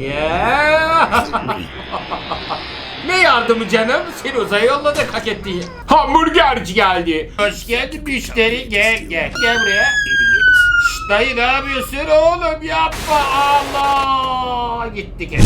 Yeah. ne yardımı canım? Seni uzaya yolladık hak ettiği. Hamburgerci geldi. Hoş geldin müşteri. Gel gel. Gel buraya. Şşt dayı ne yapıyorsun oğlum yapma Allah. Gitti gel.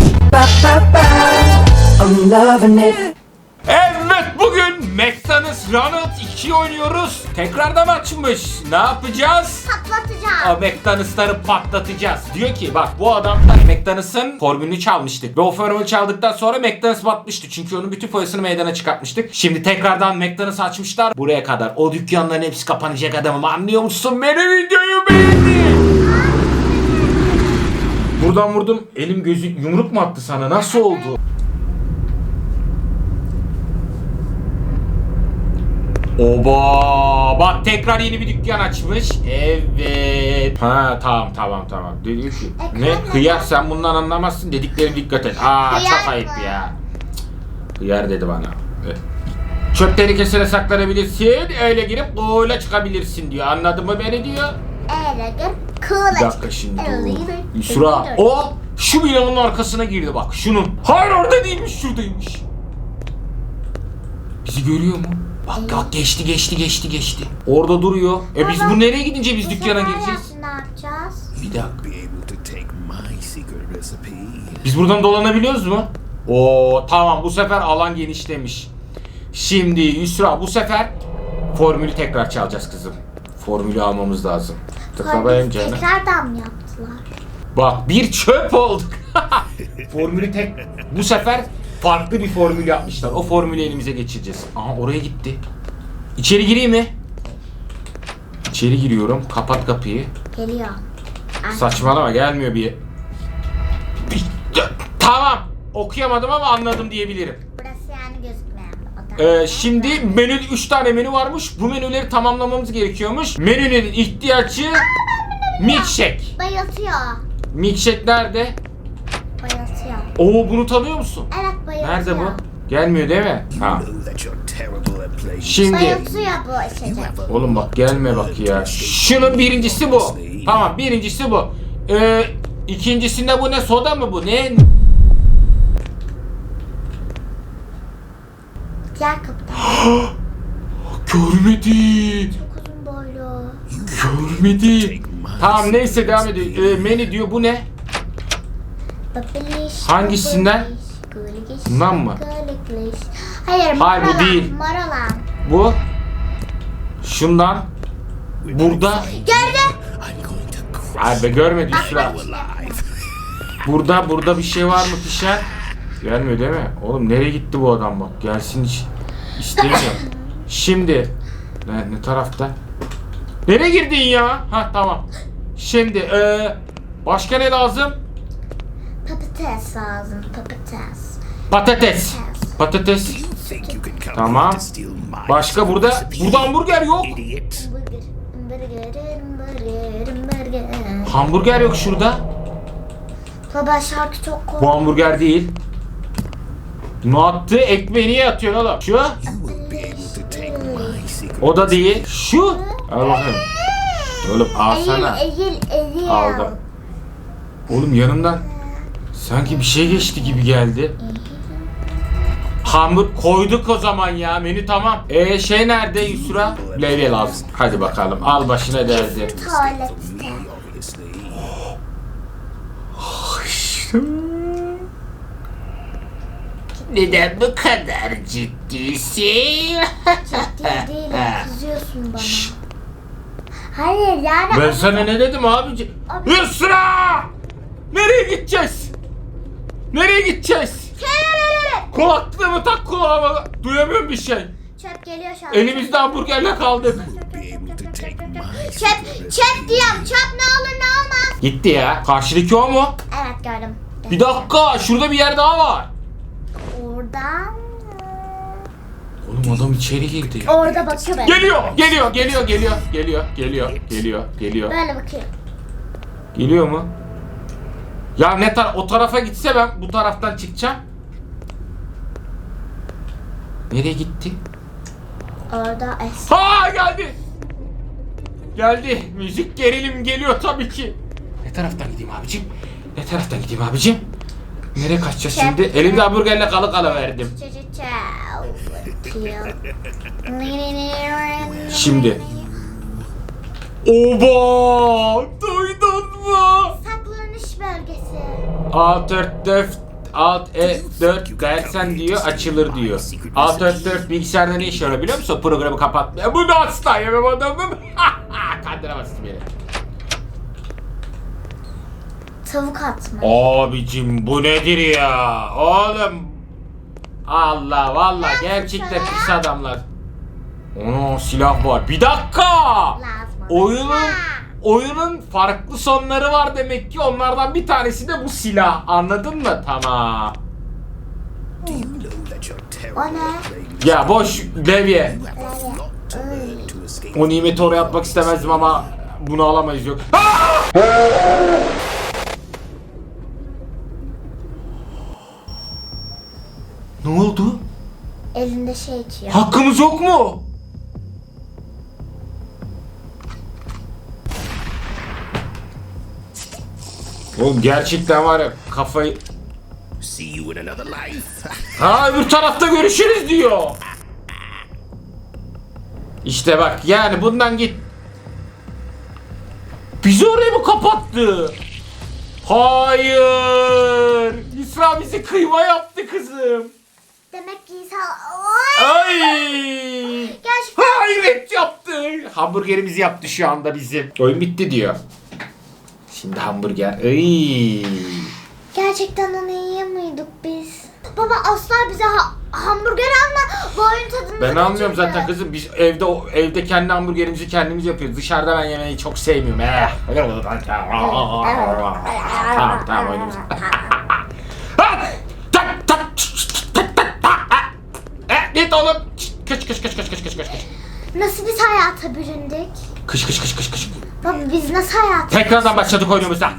I'm loving it. Evet bugün McDonald's Ronald 2 oynuyoruz. Tekrardan açmış. Ne yapacağız? Patlatacağım. O McDonald's'ları patlatacağız. Diyor ki bak bu adam McDonald's'ın formülünü çalmıştık. Ve o formülü çaldıktan sonra McDonald's batmıştı. Çünkü onun bütün foyasını meydana çıkartmıştık. Şimdi tekrardan McDonald's açmışlar. Buraya kadar. O dükkanların hepsi kapanacak adamım. Anlıyor musun? Beni videoyu beğendi. Buradan vurdum. Elim gözü yumruk mu attı sana? Nasıl oldu? Oba! Bak tekrar yeni bir dükkan açmış. Evet. Ha tamam tamam tamam. Dedi ki ne? Ekran Hıyar sen bundan anlamazsın dediklerim dikkat et. Aa çok ayıp ya. Hıyar dedi bana. Evet. Çöp tenekesine saklanabilirsin. Öyle girip öyle çıkabilirsin diyor. Anladın mı beni diyor. Öyle gör. Kıvıla Bir dakika şimdi. Yusra o şu binanın arkasına girdi bak şunun. Hayır orada değilmiş şuradaymış. Bizi görüyor mu? Bak bak geçti geçti geçti geçti. Orada duruyor. E biz bu nereye gidince biz dükkana gireceğiz? Ne yapacağız? Bir dakika. be able to take my secret recipe. Biz buradan dolanabiliyoruz mu? Oo tamam bu sefer alan genişlemiş. Şimdi Yusra bu sefer formülü tekrar çalacağız kızım. Formülü almamız lazım. Tıkla canım. tekrardan mı yaptılar? Bak bir çöp olduk. Formülü tek bu sefer farklı bir formül yapmışlar. O formülü elimize geçireceğiz. Aha oraya gitti. İçeri gireyim mi? İçeri giriyorum. Kapat kapıyı. Geliyor. Saçmalama gelmiyor bir. Bir- Tamam. Okuyamadım ama anladım diyebilirim. Burası yani gözükmeyen bir oda. Ee, şimdi menü 3 tane menü varmış. Bu menüleri tamamlamamız gerekiyormuş. Menünün ihtiyacı milkshake. Bayıltıyor. Milkshake nerede? Oo bunu tanıyor musun? Evet bayıltıyor. Nerede bu? Gelmiyor değil mi? Ha. Şimdi Bayıltıyor bu içecek. oğlum bak gelme bak ya. Şunun birincisi bu. Tamam birincisi bu. Ee, ikincisinde bu ne? Soda mı bu? Ne? Diğer kapıdan. Görmedi. Çok uzun boylu. Görmedi. Tamam neyse devam ediyor. Ee, menü diyor bu ne? Hangisinden? Bundan mı? Hayır, Hayır, bu değil. Bu. Şundan. Burada. Crush Ay be görmedi alive. Burada burada bir şey var mı pişen? Gelmiyor değil mi? Oğlum nereye gitti bu adam bak? Gelsin hiç. İstemiyor. Şimdi ne, ne tarafta? Nereye girdin ya? Ha tamam. Şimdi eee başka ne lazım? Patates lazım, patates. Patates. Patates. Tamam. Başka burada burada hamburger yok. Hamburger yok şurada. Baba şarkı çok Bu cool. hamburger değil. Ne attı? Ekmeği niye atıyorsun oğlum? Şu? O da değil. Şu. Al bakayım. Oğlum alsana. Eğil, eğil, eğil. Aldım. Oğlum yanımdan sanki bir şey geçti gibi geldi. Hamur koyduk o zaman ya menü tamam. E şey nerede Yusra? Levye lazım. Hadi bakalım al başına derdi. Neden bu kadar ciddisin? Ciddi değilim, kızıyorsun bana. Hayır yani... Ben sana ne dedim abici? Yusra! Nereye gideceğiz? Nereye gideceğiz? Kulaklığımı tak kulağıma. Duyamıyorum bir şey. Çöp geliyor şu an. Elimizde hamburgerle kaldık. Çöp, çöp diyorum. Çöp ne olur ne olmaz. Gitti ya. Karşıdaki o mu? Evet gördüm. Bir dakika şurada bir yer daha var. Oradan... Oğlum adam içeri girdi. Orada bakıyor böyle. Geliyor, geliyor, geliyor, geliyor, geliyor, geliyor, geliyor, geliyor. Böyle bakıyor. Geliyor mu? Ya ne tar o tarafa gitse ben bu taraftan çıkacağım. Nereye gitti? Orada es. Ha geldi. Geldi. Müzik gerilim geliyor tabii ki. Ne taraftan gideyim abicim? Ne taraftan gideyim abicim? Nereye kaçacağız şimdi? Elimde hamburgerle kalı kalı verdim. Şimdi. Oba! Duydun mu? Saklanış bölgesi. Alt 4 4 Alt E4 dersen diyor açılır diyor. Alt 4 4 bilgisayarda ne işe yarıyor biliyor musun? Programı kapatmaya. Bunu asla yemem adamım. Kandıramazsın beni. Tavuk atma. Abicim bu nedir ya? Oğlum. Allah valla gerçekten pis adamlar. Ono silah var. Bir dakika. Lazım. Oyunun oyunun farklı sonları var demek ki onlardan bir tanesi de bu silah. Anladın mı? Tamam. O ne? Ya boş levye. O nimeti oraya atmak istemezdim ama bunu alamayız yok. Ne oldu? Elinde şey içiyor. Hakkımız yok mu? Oğlum gerçekten var ya kafayı... See you in another life. Ha öbür tarafta görüşürüz diyor. İşte bak yani bundan git. Bizi oraya mı kapattı? Hayır. İsra bizi kıyma yaptı kızım. Demek ki. Oy! Ay. Gerçekten Hayret yaptı. Hamburgerimizi yaptı şu anda bizim. Oyun bitti diyor. Şimdi hamburger. Ay. Gerçekten onu yiyor muyduk biz? Baba asla bize ha- hamburger alma. Bu oyun tadını Ben almıyorum zaten kızım. Biz evde evde kendi hamburgerimizi kendimiz yapıyoruz. Dışarıda ben yemeği çok sevmiyorum. Eh. tamam tamam oyunumuz. Eh, Git oğlum. Kış kış kış kış kış kış kış kış. Nasıl biz hayata büründük? Kış kış kış kış kış. Baba biz nasıl hayata Tekrardan başladık oyunumuza.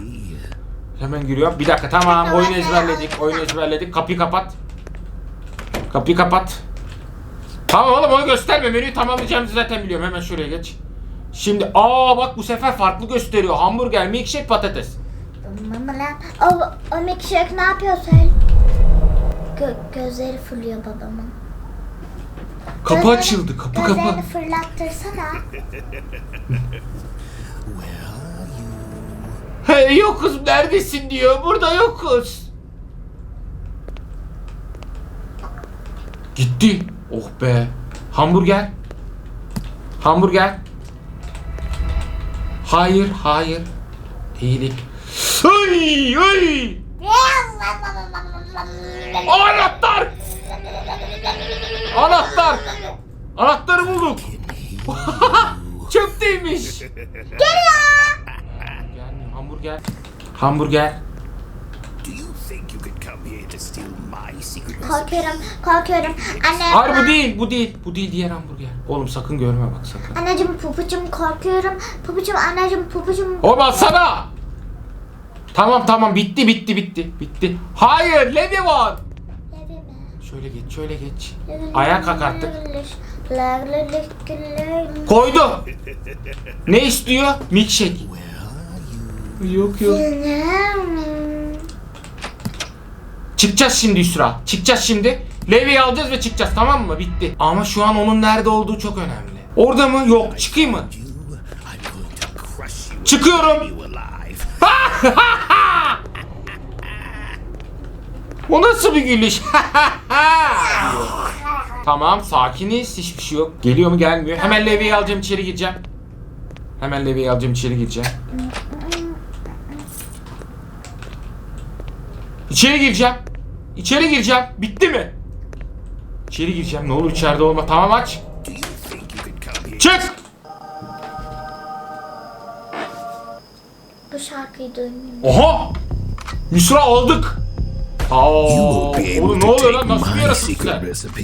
Hemen giriyorum. Bir dakika tamam Tekrar oyunu ezberledik. Oyunu ezberledik. Kapıyı kapat. Kapıyı kapat. Tamam oğlum onu gösterme. Menüyü tamamlayacağımızı zaten biliyorum. Hemen şuraya geç. Şimdi aa bak bu sefer farklı gösteriyor. Hamburger, milkshake, patates. Mama lan. O, o milkshake ne yapıyor söyle. Gö- gözleri fırlıyor babamın. Kapı Gözlerini- açıldı. Kapı Gözlerini kapı. fırlattırsana. Hey yokuz neredesin diyor. Burada yokuz. Gitti. Oh be. Hamburger. Hamburger. Hayır, hayır. İyilik. Ay, ay. Anahtar. Anahtar. Anahtarı bulduk. Çöpteymiş. Gelmiyor. Hamburger. Hamburger. Do you think you could come here to steal my secret recipe? korkuyorum, korkuyorum. Anne. Hayır bu değil, bu değil. Bu değil diğer hamburger. Oğlum sakın görme bak sakın. Anneciğim pupucum korkuyorum. Pupucum anneciğim pupucum. Oğlum alsana. Tamam tamam bitti bitti bitti bitti. Hayır Levi var. Şöyle geç şöyle geç. Ayağa kalk artık. Koydu. Ne istiyor? Milkshake. Yok yok. Çıkacağız şimdi Yusra. Çıkacağız şimdi. Levi'yi alacağız ve çıkacağız tamam mı? Bitti. Ama şu an onun nerede olduğu çok önemli. Orada mı? Yok. Çıkayım mı? Çıkıyorum. O nasıl bir gülüş? tamam sakiniz hiçbir şey yok. Geliyor mu gelmiyor. Hemen Levi'yi alacağım içeri gireceğim. Hemen Levi'yi alacağım içeri gireceğim. İçeri gireceğim. İçeri gireceğim. Bitti mi? İçeri gireceğim. Ne olur içeride olma. Tamam aç. Çık. Bu şarkıyı duymuyorum. Oha. Yusra aldık. Oğlum able ne to oluyor take lan? Nasıl bir recipe.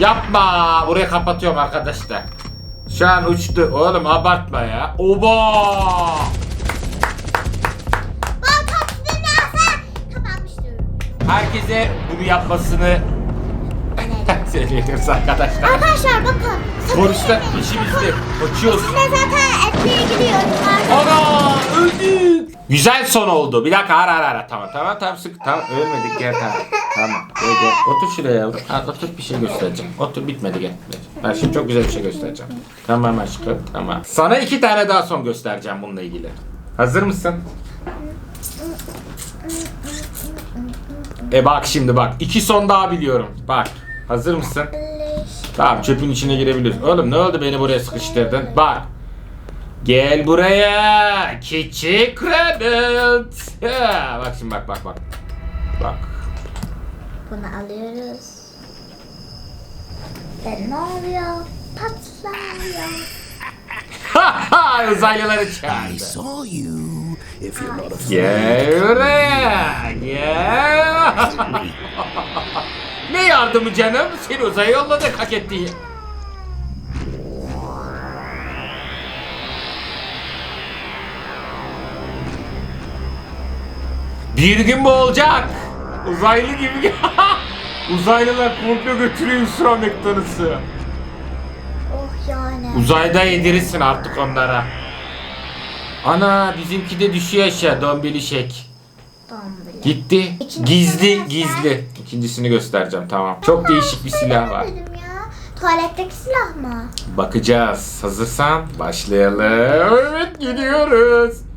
Yapma. Buraya kapatıyorum arkadaşlar. Şu an uçtu. Oğlum abartma ya. Oba. Bak. Herkese bunu yapmasını söylüyoruz arkadaşlar. Arkadaşlar bakın. Sonuçta işimizde. Kaçıyoruz. Biz de zaten etliye gidiyoruz. Ana öldük. Güzel son oldu. Bir dakika ara ara ara. Tamam tamam tamam sık. Tamam ölmedik gel tamam. Tamam. Gel, gel. Otur şuraya. Ha, otur bir şey göstereceğim. Otur bitmedi gel. Ben şimdi çok güzel bir şey göstereceğim. Tamam aşkım tamam. Sana iki tane daha son göstereceğim bununla ilgili. Hazır mısın? E bak şimdi bak. iki son daha biliyorum. Bak. Hazır mısın? Tamam çöpün içine girebiliriz. Oğlum ne oldu beni buraya sıkıştırdın? Bak. Gel buraya küçük rabbit. Bak şimdi bak bak bak. Bak. Bunu alıyoruz. Ve ne oluyor? Patlıyor. Uzaylıları I çağırdı. saw you. If you're not afraid, Gel buraya. Gel. ne yardımı canım? Seni uzaya yolladık hak ettiğin. Bir gün bu olacak. Uzaylı gibi. Uzaylılar komple götürüyor Yusra McDonald's'ı. Oh yani. Uzayda yedirirsin artık onlara. Ana bizimki de düşüyor aşağı dombili şek. Dombili. Gitti. İkincisini Gizli gizli. İkincisini göstereceğim tamam. Çok değişik bir silah var. Tuvaletteki silah mı? Bakacağız. Hazırsan başlayalım. Evet gidiyoruz.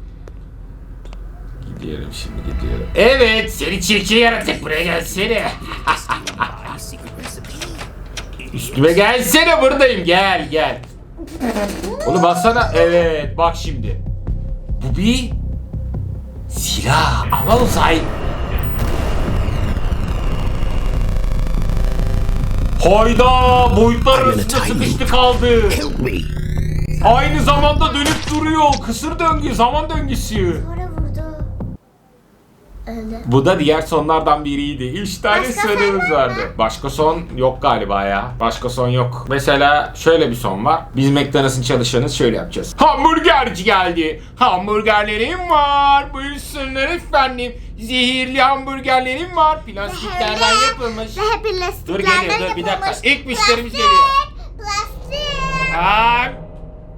Gidiyorum şimdi gidiyorum. Evet seni çirkin yaratık buraya gelsene. Üstüme gelsene buradayım gel gel. Onu baksana. Evet bak şimdi. Bu bir silah ama uzay. Hayda boyutlar arasında sıkıştı kaldı. Aynı zamanda dönüp duruyor. Kısır döngü, zaman döngüsü. Öldü. Bu da diğer sonlardan biriydi. Üç tane Başka sonumuz son var vardı. Başka son yok galiba ya. Başka son yok. Mesela şöyle bir son var. Biz McDonald's'ın çalışanız şöyle yapacağız. Hamburgerci geldi. Hamburgerlerim var. Buyursunlar efendim. Zehirli hamburgerlerim var. Plastiklerden yapılmış. Ve hep Dur geliyor dur bir dakika. yapılmış. İlk müşterimiz Plastik, geliyor. Plastik. Aa,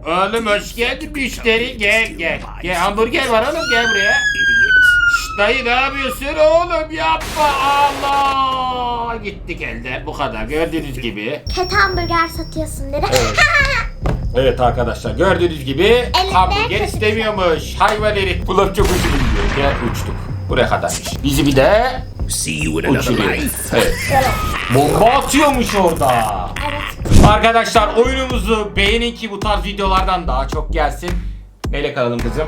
oğlum hoş geldin müşteri. Gel gel. Gel hamburger var oğlum gel buraya. Şşt dayı ne yapıyorsun oğlum yapma Allah. Gittik elde bu kadar gördüğünüz gibi. Kötü hamburger satıyorsun dedi. Evet. Evet arkadaşlar gördüğünüz gibi hamburger kötü istemiyormuş. Hayvan herif. Bu laf çok hoşuma gidiyor. Gel uçtuk. Buraya kadarmış. Bizi bir de See you in another uçuruyor. life. Evet. Bomba atıyormuş orada. evet. Arkadaşlar oyunumuzu beğenin ki bu tarz videolardan daha çok gelsin. Neyle kalalım kızım?